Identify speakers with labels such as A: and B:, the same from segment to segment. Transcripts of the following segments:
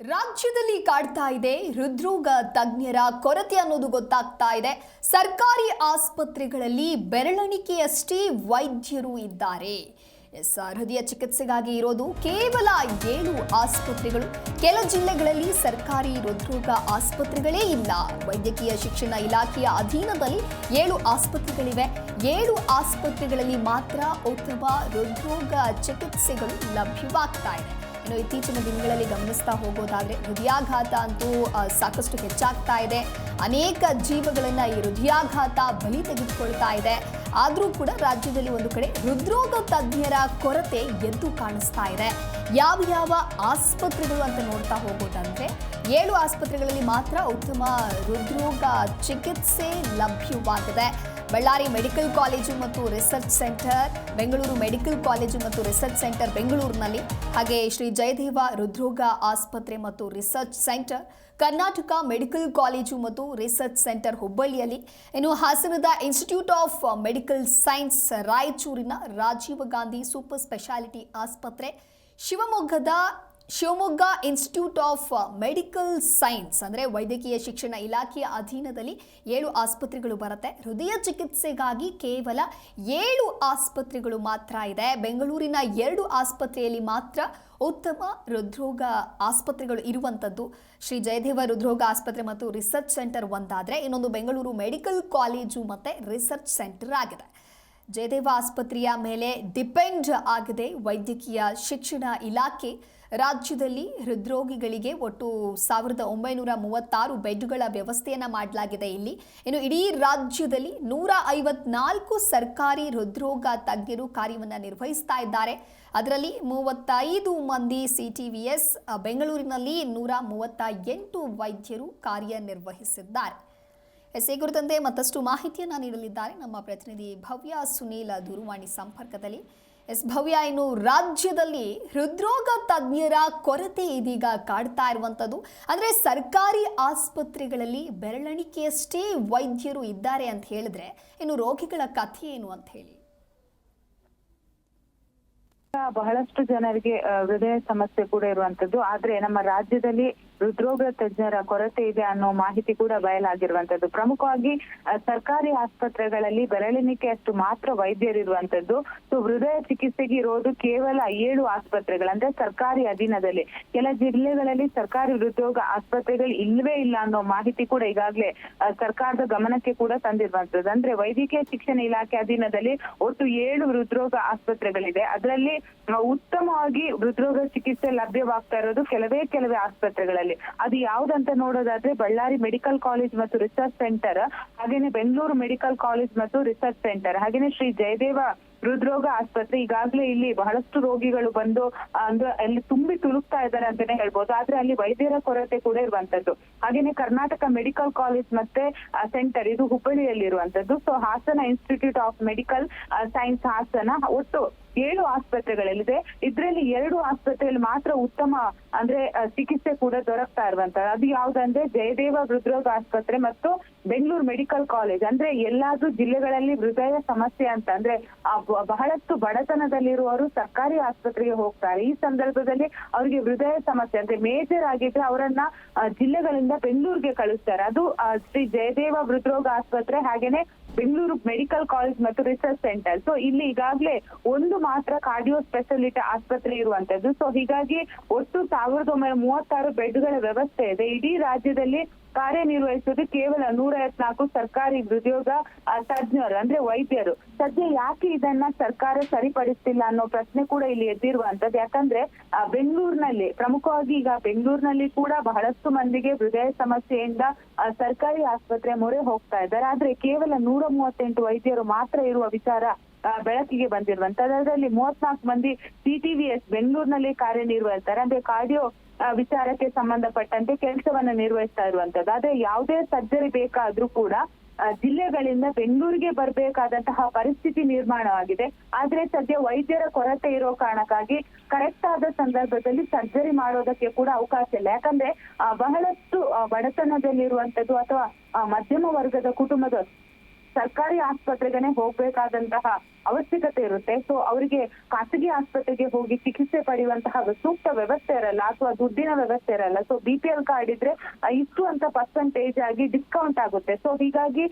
A: ರಾಜ್ಯದಲ್ಲಿ ಕಾಡ್ತಾ ಇದೆ ಹೃದ್ರೋಗ ತಜ್ಞರ ಕೊರತೆ ಅನ್ನೋದು ಗೊತ್ತಾಗ್ತಾ ಇದೆ. ಸರ್ಕಾರಿ ಆಸ್ಪತ್ರೆಗಳಲ್ಲಿ ಬೆರಳಣಿಕೆಯಷ್ಟೇ ವೈದ್ಯರು ಇದ್ದಾರೆ. ಎಸ್ ಹೃದಯ ಚಿಕಿತ್ಸೆಗಾಗಿ ಇರೋದು ಕೇವಲ ಏಳು ಆಸ್ಪತ್ರೆಗಳು. ಕೆಲ ಜಿಲ್ಲೆಗಳಲ್ಲಿ ಸರ್ಕಾರಿ ಹೃದ್ರೋಗ ಆಸ್ಪತ್ರೆಗಳೇ ಇಲ್ಲ. ವೈದ್ಯಕೀಯ ಶಿಕ್ಷಣ ಇಲಾಖೆಯ ಅಧೀನದಲ್ಲಿ ಏಳು ಆಸ್ಪತ್ರೆಗಳಿವೆ. ಏಳು ಆಸ್ಪತ್ರೆಗಳಲ್ಲಿ ಮಾತ್ರ ಉತ್ತಮ ಹೃದ್ರೋಗ ಚಿಕಿತ್ಸೆಗಳು ಲಭ್ಯವಾಗ್ತಾ ಇದೆ. ಇನ್ನು ಇತ್ತೀಚಿನ ದಿನಗಳಲ್ಲಿ ಗಮನಿಸ್ತಾ ಹೋಗೋದಾದ್ರೆ ಹೃದಯಾಘಾತ ಅಂತೂ ಸಾಕಷ್ಟು ಹೆಚ್ಚಾಗ್ತಾ ಇದೆ. ಅನೇಕ ಜೀವಗಳನ್ನ ಈ ಹೃದಯಾಘಾತ ಬಲಿ ತೆಗೆದುಕೊಳ್ತಾ ಇದೆ. ಆದರೂ ಕೂಡ ರಾಜ್ಯದಲ್ಲಿ ಒಂದು ಕಡೆ ಹೃದ್ರೋಗ ತಜ್ಞರ ಕೊರತೆ ಎದ್ದು ಕಾಣಿಸ್ತಾ ಇದೆ. ಯಾವ ಯಾವ ಆಸ್ಪತ್ರೆಗಳು ಅಂತ ನೋಡ್ತಾ ಹೋಗೋದಂದ್ರೆ ಏಳು ಆಸ್ಪತ್ರೆಗಳಲ್ಲಿ ಮಾತ್ರ ಉತ್ತಮ ಹೃದ್ರೋಗ ಚಿಕಿತ್ಸೆ ಲಭ್ಯವಾಗಿದೆ. ಬಳ್ಳಾರಿ ಮೆಡಿಕಲ್ ಕಾಲೇಜು ಮತ್ತು research centre, Bengaluru medical college ಮತ್ತು ರಿಸರ್ಚ್ ಸೆಂಟರ್ ಬೆಂಗಳೂರಿನಲ್ಲಿ. ಹಾಗೆ ಶ್ರೀ ಜಯದೇವ ಹೃದ್ರೋಗ ಆಸ್ಪತ್ರೆ ಮತ್ತು research centre, Karnataka medical college ಮತ್ತು ರಿಸರ್ಚ್ ಸೆಂಟರ್ ಹುಬ್ಬಳ್ಳಿಯಲ್ಲಿ. ಇನ್ನು ಹಾಸನದ ಇನ್ಸ್ಟಿಟ್ಯೂಟ್ ಆಫ್ ಮೆಡಿಕಲ್ ಸೈನ್ಸ್ ರಾಯಚೂರಿನ ರಾಜೀವ ಗಾಂಧಿ ಸೂಪರ್ ಸ್ಪೆಷಾಲಿಟಿ ಆಸ್ಪತ್ರೆ ಶಿವಮೊಗ್ಗದ Shivamogga institute of medical science ಅಂದರೆ ವೈದ್ಯಕೀಯ ಶಿಕ್ಷಣ ಇಲಾಖೆಯ ಅಧೀನದಲ್ಲಿ ಏಳು ಆಸ್ಪತ್ರೆಗಳು ಬರುತ್ತೆ. ಹೃದಯ ಚಿಕಿತ್ಸೆಗಾಗಿ ಕೇವಲ ಏಳು ಆಸ್ಪತ್ರೆಗಳು ಮಾತ್ರ ಇದೆ. ಬೆಂಗಳೂರಿನ ಎರಡು ಆಸ್ಪತ್ರೆಯಲ್ಲಿ ಮಾತ್ರ ಉತ್ತಮ ಹೃದ್ರೋಗ ಆಸ್ಪತ್ರೆಗಳು ಇರುವಂಥದ್ದು ಶ್ರೀ ಜಯದೇವ ಹೃದ್ರೋಗ ಆಸ್ಪತ್ರೆ ಮತ್ತು ರಿಸರ್ಚ್ ಸೆಂಟರ್ ಒಂದಾದರೆ, ಇನ್ನೊಂದು ಬೆಂಗಳೂರು ಮೆಡಿಕಲ್ ಕಾಲೇಜು ಮತ್ತು ರಿಸರ್ಚ್ ಸೆಂಟರ್ ಆಗಿದೆ. ಜಯದೇವ ಆಸ್ಪತ್ರೆಯ ಮೇಲೆ ಡಿಪೆಂಡ್ ಆಗಿದೆ. ವೈದ್ಯಕೀಯ ಶಿಕ್ಷಣ ಇಲಾಖೆ ರಾಜ್ಯದಲ್ಲಿ ಹೃದ್ರೋಗಿಗಳಿಗೆ ಒಟ್ಟು ಸಾವಿರದ ಒಂಬೈನೂರ ಮೂವತ್ತಾರು ಬೆಡ್ಗಳ ವ್ಯವಸ್ಥೆಯನ್ನು ಮಾಡಲಾಗಿದೆ. ಇಲ್ಲಿ ಇನ್ನು ಇಡೀ ರಾಜ್ಯದಲ್ಲಿ ನೂರ ಐವತ್ನಾಲ್ಕು ಸರ್ಕಾರಿ ಹೃದ್ರೋಗ ತಜ್ಞರು ಕಾರ್ಯವನ್ನು ನಿರ್ವಹಿಸ್ತಾ ಇದ್ದಾರೆ. ಅದರಲ್ಲಿ ಮೂವತ್ತೈದು ಮಂದಿ ಸಿ ಟಿ ವಿ ಎಸ್, ಬೆಂಗಳೂರಿನಲ್ಲಿ ನೂರ ಮೂವತ್ತ ಎಂಟು ವೈದ್ಯರು ಕಾರ್ಯನಿರ್ವಹಿಸಿದ್ದಾರೆ. ಎಸ್ ಈ ಕುರಿತಂತೆ ಮತ್ತಷ್ಟು ಮಾಹಿತಿಯನ್ನು ನೀಡಲಿದ್ದಾರೆ. ನಮ್ಮ ಪ್ರತಿನಿಧಿ ಭವ್ಯ ಸುನೀಲ ದೂರವಾಣಿ ಸಂಪರ್ಕದಲ್ಲಿ. ಎಸ್ ಭವ್ಯ, ಇನ್ನು ರಾಜ್ಯದಲ್ಲಿ ಹೃದ್ರೋಗ ತಜ್ಞರ ಕೊರತೆ ಇದೀಗ ಕಾಡ್ತಾ ಇರುವಂಥದ್ದು ಅಂದರೆ ಸರ್ಕಾರಿ ಆಸ್ಪತ್ರೆಗಳಲ್ಲಿ ಬೆರಳೆಣಿಕೆಯಷ್ಟೇ ವೈದ್ಯರು ಇದ್ದಾರೆ ಅಂತ ಹೇಳಿದ್ರೆ ಇನ್ನು ರೋಗಿಗಳ ಕಥೆ ಏನು ಅಂತ ಹೇಳಿ.
B: ಬಹಳಷ್ಟು ಜನರಿಗೆ ಹೃದಯ ಸಮಸ್ಯೆ ಕೂಡ ಇರುವಂತದ್ದು. ಆದ್ರೆ ನಮ್ಮ ರಾಜ್ಯದಲ್ಲಿ ಹೃದ್ರೋಗ ತಜ್ಞರ ಕೊರತೆ ಇದೆ ಅನ್ನೋ ಮಾಹಿತಿ ಕೂಡ ಬಯಲಾಗಿರುವಂತದ್ದು ಪ್ರಮುಖವಾಗಿ ಸರ್ಕಾರಿ ಆಸ್ಪತ್ರೆಗಳಲ್ಲಿ ಬೆರಳೆಣಿಕೆ ಅಷ್ಟು ಮಾತ್ರ ವೈದ್ಯರಿರುವಂತದ್ದು ಸೊ, ಹೃದಯ ಚಿಕಿತ್ಸೆಗೆ ಇರೋದು ಕೇವಲ ಏಳು ಆಸ್ಪತ್ರೆಗಳು. ಅಂದ್ರೆ ಸರ್ಕಾರಿ ಅಧೀನದಲ್ಲಿ. ಕೆಲ ಜಿಲ್ಲೆಗಳಲ್ಲಿ ಸರ್ಕಾರಿ ಹೃದ್ರೋಗ ಆಸ್ಪತ್ರೆಗಳು ಇಲ್ವೇ ಇಲ್ಲ ಅನ್ನೋ ಮಾಹಿತಿ ಕೂಡ ಈಗಾಗಲೇ ಸರ್ಕಾರದ ಗಮನಕ್ಕೆ ಕೂಡ ತಂದಿರುವಂತದ್ದು ಅಂದ್ರೆ ವೈದ್ಯಕೀಯ ಶಿಕ್ಷಣ ಇಲಾಖೆ ಅಧೀನದಲ್ಲಿ ಒಟ್ಟು ಏಳು ಹೃದ್ರೋಗ ಆಸ್ಪತ್ರೆಗಳಿದೆ. ಅದರಲ್ಲಿ ಉತ್ತಮವಾಗಿ ಹೃದ್ರೋಗ ಚಿಕಿತ್ಸೆ ಲಭ್ಯವಾಗ್ತಾ ಇರೋದು ಕೆಲವೇ ಕೆಲವೇ ಆಸ್ಪತ್ರೆಗಳಲ್ಲಿ. ಅದು ಯಾವ್ದಂತ ನೋಡೋದಾದ್ರೆ ಬಳ್ಳಾರಿ ಮೆಡಿಕಲ್ ಕಾಲೇಜ್ ಮತ್ತು ರಿಸರ್ಚ್ ಸೆಂಟರ್, ಹಾಗೇನೆ ಬೆಂಗಳೂರು ಮೆಡಿಕಲ್ ಕಾಲೇಜ್ ಮತ್ತು ರಿಸರ್ಚ್ ಸೆಂಟರ್, ಹಾಗೇನೆ ಶ್ರೀ ಜಯದೇವ ಹೃದ್ರೋಗ ಆಸ್ಪತ್ರೆ ಈಗಾಗಲೇ ಇಲ್ಲಿ ಬಹಳಷ್ಟು ರೋಗಿಗಳು ಬಂದು ಅಂದ್ರೆ ಅಲ್ಲಿ ತುಂಬಿ ತುಳುಕ್ತಾ ಇದ್ದಾರೆ ಅಂತಾನೆ ಹೇಳ್ಬೋದು. ಆದ್ರೆ ಅಲ್ಲಿ ವೈದ್ಯರ ಕೊರತೆ ಕೂಡ ಇರುವಂತದ್ದು. ಹಾಗೇನೆ ಕರ್ನಾಟಕ ಮೆಡಿಕಲ್ ಕಾಲೇಜ್ ಮತ್ತೆ ಸೆಂಟರ್ ಇದು ಹುಬ್ಬಳ್ಳಿಯಲ್ಲಿ ಇರುವಂತದ್ದು so Hassan institute of medical science Hassan, ಒಟ್ಟು ಏಳು ಆಸ್ಪತ್ರೆಗಳಲ್ಲಿದೆ. ಇದರಲ್ಲಿ ಎರಡು ಆಸ್ಪತ್ರೆಯಲ್ಲಿ ಮಾತ್ರ ಉತ್ತಮ, ಅಂದ್ರೆ ಚಿಕಿತ್ಸೆ ಕೂಡ ದೊರಕ್ತಾ ಇರುವಂತಹ ಅದು ಯಾವ್ದಂದ್ರೆ ಜಯದೇವ ಹೃದ್ರೋಗ ಆಸ್ಪತ್ರೆ ಮತ್ತು ಬೆಂಗಳೂರು ಮೆಡಿಕಲ್ ಕಾಲೇಜ್. ಅಂದ್ರೆ ಎಲ್ಲಾದ್ರೂ ಜಿಲ್ಲೆಗಳಲ್ಲಿ ಹೃದಯ ಸಮಸ್ಯೆ ಅಂತ, ಅಂದ್ರೆ ಬಹಳಷ್ಟು ಬಡತನದಲ್ಲಿರುವವರು ಸರ್ಕಾರಿ ಆಸ್ಪತ್ರೆಗೆ ಹೋಗ್ತಾರೆ. ಈ ಸಂದರ್ಭದಲ್ಲಿ ಅವರಿಗೆ ಹೃದಯ ಸಮಸ್ಯೆ, ಅಂದ್ರೆ ಮೇಜರ್ ಆಗಿದ್ರೆ ಅವರನ್ನ ಜಿಲ್ಲೆಗಳಿಂದ ಬೆಂಗಳೂರಿಗೆ ಕಳಿಸ್ತಾರೆ. ಅದು ಶ್ರೀ ಜಯದೇವ ಹೃದ್ರೋಗ ಆಸ್ಪತ್ರೆ ಹಾಗೇನೆ ಬೆಂಗಳೂರು ಮೆಡಿಕಲ್ ಕಾಲೇಜ್ ಮತ್ತು ರಿಸರ್ಚ್ ಸೆಂಟರ್. ಸೊ ಇಲ್ಲಿ ಈಗಾಗಲೇ ಒಂದು ಮಾತ್ರ ಕಾರ್ಡಿಯೋ ಸ್ಪೆಷಾಲಿಟಿ ಆಸ್ಪತ್ರೆ ಇರುವಂತದ್ದು. ಸೊ ಹೀಗಾಗಿ ಒಟ್ಟು ಸಾವಿರದ ಒಂಬೈನೂರ ಮೂವತ್ತಾರು ಬೆಡ್ಗಳ ವ್ಯವಸ್ಥೆ ಇದೆ. ಇಡೀ ರಾಜ್ಯದಲ್ಲಿ ಕಾರ್ಯನಿರ್ವಹಿಸುವುದು ಕೇವಲ ನೂರ ಐವತ್ನಾಲ್ಕು ಸರ್ಕಾರಿ ಉದ್ಯೋಗ ತಜ್ಞರು, ಅಂದ್ರೆ ವೈದ್ಯರು. ಸದ್ಯ ಯಾಕೆ ಇದನ್ನ ಸರ್ಕಾರ ಸರಿಪಡಿಸ್ತಿಲ್ಲ ಅನ್ನೋ ಪ್ರಶ್ನೆ ಕೂಡ ಇಲ್ಲಿ ಎದ್ದಿರುವಂತದ್ದು ಯಾಕಂದ್ರೆ ಬೆಂಗಳೂರಿನಲ್ಲಿ, ಪ್ರಮುಖವಾಗಿ ಈಗ ಬೆಂಗಳೂರಿನಲ್ಲಿ ಕೂಡ ಬಹಳಷ್ಟು ಮಂದಿಗೆ ಹೃದಯ ಸಮಸ್ಯೆಯಿಂದ ಸರ್ಕಾರಿ ಆಸ್ಪತ್ರೆ ಮೊರೆ ಹೋಗ್ತಾ ಇದ್ದಾರೆ. ಆದ್ರೆ ಕೇವಲ ನೂರ ಮೂವತ್ತೆಂಟು ವೈದ್ಯರು ಮಾತ್ರ ಇರುವ ವಿಚಾರ ಬೆಳಕಿಗೆ ಬಂದಿರುವಂತದ್ದು ಅದರಲ್ಲಿ ಮೂವತ್ನಾಲ್ಕು ಮಂದಿ ಸಿಟಿವಿಎಸ್ ಬೆಂಗಳೂರಿನಲ್ಲಿ ಕಾರ್ಯನಿರ್ವಹಿಸ್ತಾರೆ. ಅಂದ್ರೆ ಕಾರ್ಡಿಯೋ ವಿಚಾರಕ್ಕೆ ಸಂಬಂಧಪಟ್ಟಂತೆ ಕೆಲಸವನ್ನು ನಿರ್ವಹಿಸ್ತಾ ಇರುವಂತದ್ದು. ಆದ್ರೆ ಯಾವುದೇ ಸರ್ಜರಿ ಬೇಕಾದ್ರೂ ಕೂಡ ಜಿಲ್ಲೆಗಳಿಂದ ಬೆಂಗಳೂರಿಗೆ ಬರಬೇಕಾದಂತಹ ಪರಿಸ್ಥಿತಿ ನಿರ್ಮಾಣವಾಗಿದೆ. ಆದ್ರೆ ಸದ್ಯ ವೈದ್ಯರ ಕೊರತೆ ಇರೋ ಕಾರಣಕ್ಕಾಗಿ ಕರೆಕ್ಟ್ ಆದ ಸಂದರ್ಭದಲ್ಲಿ ಸರ್ಜರಿ ಮಾಡೋದಕ್ಕೆ ಕೂಡ ಅವಕಾಶ ಇಲ್ಲ. ಯಾಕಂದ್ರೆ ಬಹಳಷ್ಟು ಬಡತನದಲ್ಲಿರುವಂತದ್ದು ಅಥವಾ ಮಧ್ಯಮ ವರ್ಗದ ಕುಟುಂಬದ ಸರ್ಕಾರಿ ಆಸ್ಪತ್ರೆಗೆನೆ ಹೋಗ್ಬೇಕಾದಂತಹ ಅವಶ್ಯಕತೆ ಇರುತ್ತೆ. ಸೊ ಅವರಿಗೆ ಖಾಸಗಿ ಆಸ್ಪತ್ರೆಗೆ ಹೋಗಿ ಚಿಕಿತ್ಸೆ ಪಡೆಯುವಂತಹ ಸೂಕ್ತ ವ್ಯವಸ್ಥೆ ಇರಲ್ಲ, ಅಥವಾ ದುಡ್ಡಿನ ವ್ಯವಸ್ಥೆ ಇರಲ್ಲ. So B P L card ಇದ್ರೆ ಇಷ್ಟು ಅಂತ ಪರ್ಸೆಂಟೇಜ್ ಆಗಿ ಡಿಸ್ಕೌಂಟ್ ಆಗುತ್ತೆ. ಸೊ ಹೀಗಾಗಿ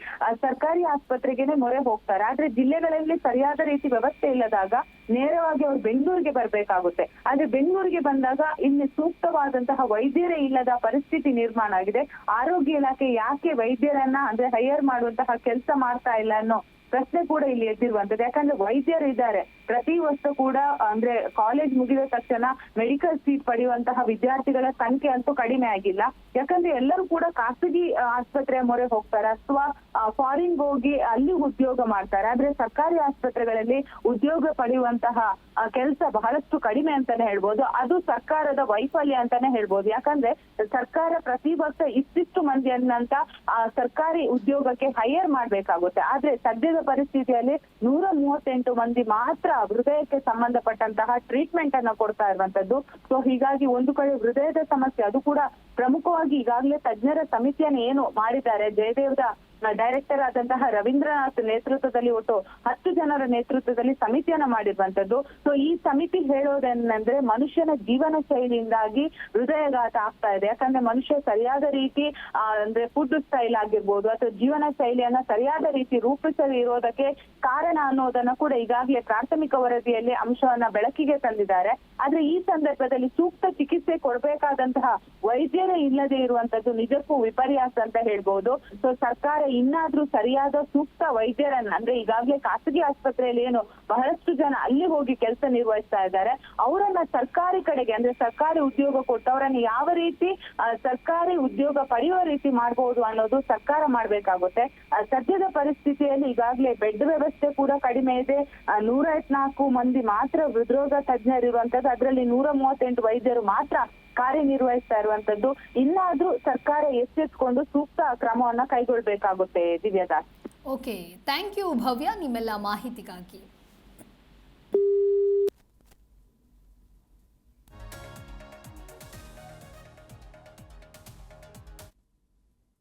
B: ಸರ್ಕಾರಿ ಆಸ್ಪತ್ರೆಗೆನೆ ಮೊರೆ ಹೋಗ್ತಾರೆ. ಆದ್ರೆ ಜಿಲ್ಲೆಗಳಲ್ಲಿ ಸರಿಯಾದ ರೀತಿ ವ್ಯವಸ್ಥೆ ಇಲ್ಲದಾಗ ನೇರವಾಗಿ ಅವ್ರು ಬೆಂಗಳೂರಿಗೆ ಬರ್ಬೇಕಾಗುತ್ತೆ. ಆದ್ರೆ ಬೆಂಗಳೂರಿಗೆ ಬಂದಾಗ ಇಲ್ಲಿ ಸೂಕ್ತವಾದಂತಹ ವೈದ್ಯರೇ ಇಲ್ಲದ ಪರಿಸ್ಥಿತಿ ನಿರ್ಮಾಣ ಆಗಿದೆ. ಆರೋಗ್ಯ ಇಲಾಖೆ ಯಾಕೆ ವೈದ್ಯರನ್ನ ಅಂದ್ರೆ ಹೈಯರ್ ಮಾಡುವಂತಹ ಕೆಲಸ ಮಾಡ್ತಾ ಇಲ್ಲ ಅನ್ನೋ ಪ್ರಶ್ನೆ ಕೂಡ ಇಲ್ಲಿ ಎದ್ದಿರುವಂತದ್ದು ಯಾಕಂದ್ರೆ ವೈದ್ಯರು ಇದ್ದಾರೆ. ಪ್ರತಿ ವರ್ಷ ಕೂಡ, ಅಂದ್ರೆ ಕಾಲೇಜ್ ಮುಗಿದ ತಕ್ಷಣ ಮೆಡಿಕಲ್ ಸೀಟ್ ಪಡೆಯುವಂತಹ ವಿದ್ಯಾರ್ಥಿಗಳ ಸಂಖ್ಯೆ ಅಂತೂ ಕಡಿಮೆ ಆಗಿಲ್ಲ. ಯಾಕಂದ್ರೆ ಎಲ್ಲರೂ ಕೂಡ ಖಾಸಗಿ ಆಸ್ಪತ್ರೆಯ ಮೊರೆ ಹೋಗ್ತಾರೆ. ಅಥವಾ ಫಾರಿನ್ ಹೋಗಿ ಅಲ್ಲಿ ಉದ್ಯೋಗ ಮಾಡ್ತಾರೆ. ಆದ್ರೆ ಸರ್ಕಾರಿ ಆಸ್ಪತ್ರೆಗಳಲ್ಲಿ ಉದ್ಯೋಗ ಪಡೆಯುವಂತಹ ಕೆಲಸ ಬಹಳಷ್ಟು ಕಡಿಮೆ ಅಂತಾನೆ ಹೇಳ್ಬೋದು. ಅದು ಸರ್ಕಾರದ ವೈಫಲ್ಯ ಅಂತಾನೆ ಹೇಳ್ಬೋದು. ಯಾಕಂದ್ರೆ ಸರ್ಕಾರ ಪ್ರತಿ ವರ್ಷ ಇಷ್ಟಿಷ್ಟು ಮಂದಿಯನ್ನಂತ ಸರ್ಕಾರಿ ಉದ್ಯೋಗಕ್ಕೆ ಹೈಯರ್ ಮಾಡ್ಬೇಕಾಗುತ್ತೆ. ಆದ್ರೆ ಸದ್ಯದ ಪರಿಸ್ಥಿತಿಯಲ್ಲಿ ನೂರ ಮೂವತ್ತೆಂಟು ಮಂದಿ ಮಾತ್ರ ಹೃದಯಕ್ಕೆ ಸಂಬಂಧಪಟ್ಟಂತಹ ಟ್ರೀಟ್ಮೆಂಟ್ ಅನ್ನ ಕೊಡ್ತಾ ಇರುವಂತದ್ದು. ಸೊ ಹೀಗಾಗಿ ಒಂದು ಕಡೆ ಹೃದಯದ ಸಮಸ್ಯೆ, ಅದು ಕೂಡ ಪ್ರಮುಖವಾಗಿ ಈಗಾಗಲೇ ತಜ್ಞರ ಸಮಿತಿಯನ್ನು ಏನು ಮಾಡಿದ್ದಾರೆ ಜಯದೇವ್ರ ಡೈರೆಕ್ಟರ್ ಆದಂತಹ ರವೀಂದ್ರನಾಥ್ ನೇತೃತ್ವದಲ್ಲಿ ಒಟ್ಟು ಹತ್ತು ಜನರ ನೇತೃತ್ವದಲ್ಲಿ ಸಮಿತಿಯನ್ನ ಮಾಡಿರುವಂತದ್ದು ಸೊ ಈ ಸಮಿತಿ ಹೇಳೋದೇನಂದ್ರೆ ಮನುಷ್ಯನ ಜೀವನ ಶೈಲಿಯಿಂದಾಗಿ ಹೃದಯಘಾತ ಆಗ್ತಾ ಇದೆ. ಯಾಕಂದ್ರೆ ಮನುಷ್ಯ ಸರಿಯಾದ ರೀತಿ ಅಂದ್ರೆ ಫುಡ್ ಸ್ಟೈಲ್ ಆಗಿರ್ಬೋದು ಅಥವಾ ಜೀವನ ಶೈಲಿಯನ್ನ ಸರಿಯಾದ ರೀತಿ ರೂಪಿಸದೇ ಇರೋದಕ್ಕೆ ಕಾರಣ ಅನ್ನೋದನ್ನ ಕೂಡ ಈಗಾಗಲೇ ಪ್ರಾಥಮಿಕ ವರದಿಯಲ್ಲಿ ಅಂಶವನ್ನ ಬೆಳಕಿಗೆ ತಂದಿದ್ದಾರೆ. ಆದ್ರೆ ಈ ಸಂದರ್ಭದಲ್ಲಿ ಸೂಕ್ತ ಚಿಕಿತ್ಸೆ ಕೊಡಬೇಕಾದಂತಹ ವೈದ್ಯರೇ ಇಲ್ಲದೆ ಇರುವಂತದ್ದು ನಿಜಕ್ಕೂ ವಿಪರ್ಯಾಸ ಅಂತ ಹೇಳ್ಬಹುದು ಸೊ ಸರ್ಕಾರ ಇನ್ನಾದ್ರೂ ಸರಿಯಾದ ಸೂಕ್ತ ವೈದ್ಯರನ್ನ, ಅಂದ್ರೆ ಈಗಾಗಲೇ ಖಾಸಗಿ ಆಸ್ಪತ್ರೆಯಲ್ಲಿ ಏನು ಬಹಳಷ್ಟು ಜನ ಅಲ್ಲಿ ಹೋಗಿ ಕೆಲಸ ನಿರ್ವಹಿಸ್ತಾ ಇದ್ದಾರೆ. ಅವರನ್ನ ಸರ್ಕಾರಿ ಕಡೆಗೆ, ಅಂದ್ರೆ ಸರ್ಕಾರಿ ಉದ್ಯೋಗ ಕೊಟ್ಟು ಅವರನ್ನ ಯಾವ ರೀತಿ ಸರ್ಕಾರಿ ಉದ್ಯೋಗ ಪಡೆಯುವ ರೀತಿ ಮಾಡಬಹುದು ಅನ್ನೋದು ಸರ್ಕಾರ ಮಾಡ್ಬೇಕಾಗುತ್ತೆ. ಸದ್ಯದ ಪರಿಸ್ಥಿತಿಯಲ್ಲಿ ಈಗಾಗಲೇ ಬೆಡ್ ವ್ಯವಸ್ಥೆ ಕೂಡ ಕಡಿಮೆ ಇದೆ. ನೂರ ಮಂದಿ ಮಾತ್ರ ಹೃದ್ರೋಗ ತಜ್ಞರು ಇರುವಂತದ್ದು ಅದರಲ್ಲಿ ನೂರ ಮೂವತ್ತೆಂಟು ವೈದ್ಯರು ಮಾತ್ರ ಕಾರ್ಯನಿರ್ವಹಿಸ್ತಾ ಇರುವಂತದ್ದು. ಇನ್ನಾದ್ರೂ ಸರ್ಕಾರ ಎಚ್ಚೆತ್ಕೊಂಡು ಸೂಕ್ತ ಕ್ರಮವನ್ನ ಕೈಗೊಳ್ಬೇಕಾಗುತ್ತೆ Divyadas.
A: Okay thank you Bhavya. ನಿಮ್ಮೆಲ್ಲ ಮಾಹಿತಿಗಾಗಿ.